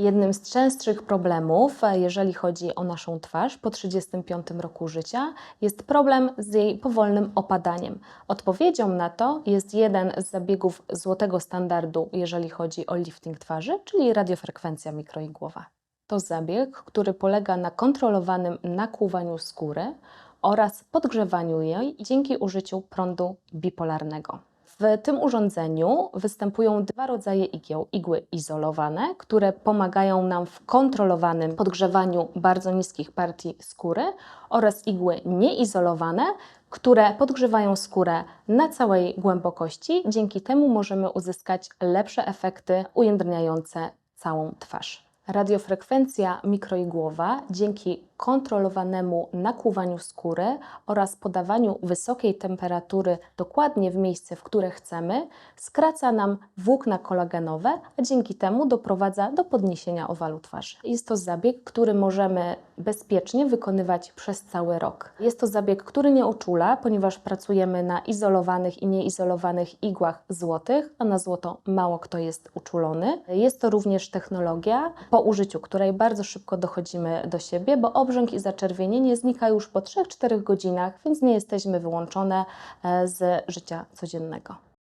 Jednym z częstszych problemów, e, jeżeli chodzi o naszą twarz po 35 roku życia, jest problem z jej powolnym opadaniem. Odpowiedzią na to jest jeden z zabiegów złotego standardu, jeżeli chodzi o lifting twarzy, czyli radiofrekwencja mikroigłowa. To zabieg, który polega na kontrolowanym nakłuwaniu skóry oraz podgrzewaniu jej dzięki użyciu prądu bipolarnego. W tym urządzeniu występują dwa rodzaje igieł: igły izolowane, które pomagają nam w kontrolowanym podgrzewaniu bardzo niskich partii skóry, oraz igły nieizolowane, które podgrzewają skórę na całej głębokości. Dzięki temu możemy uzyskać lepsze efekty ujędrniające całą twarz. Radiofrekwencja mikroigłowa dzięki kontrolowanemu nakłuwaniu skóry oraz podawaniu wysokiej temperatury dokładnie w miejsce, w które chcemy, skraca nam włókna kolagenowe, a dzięki temu doprowadza do podniesienia owalu twarzy. Jest to zabieg, który możemy bezpiecznie wykonywać przez cały rok. Jest to zabieg, który nie uczula, ponieważ pracujemy na izolowanych i nieizolowanych igłach złotych, a na złoto mało kto jest uczulony. Jest to również technologia, po użyciu której bardzo szybko dochodzimy do siebie, bo obrzęk i zaczerwienienie znika już po 3-4 godzinach, więc nie jesteśmy wyłączone e, z życia codziennego.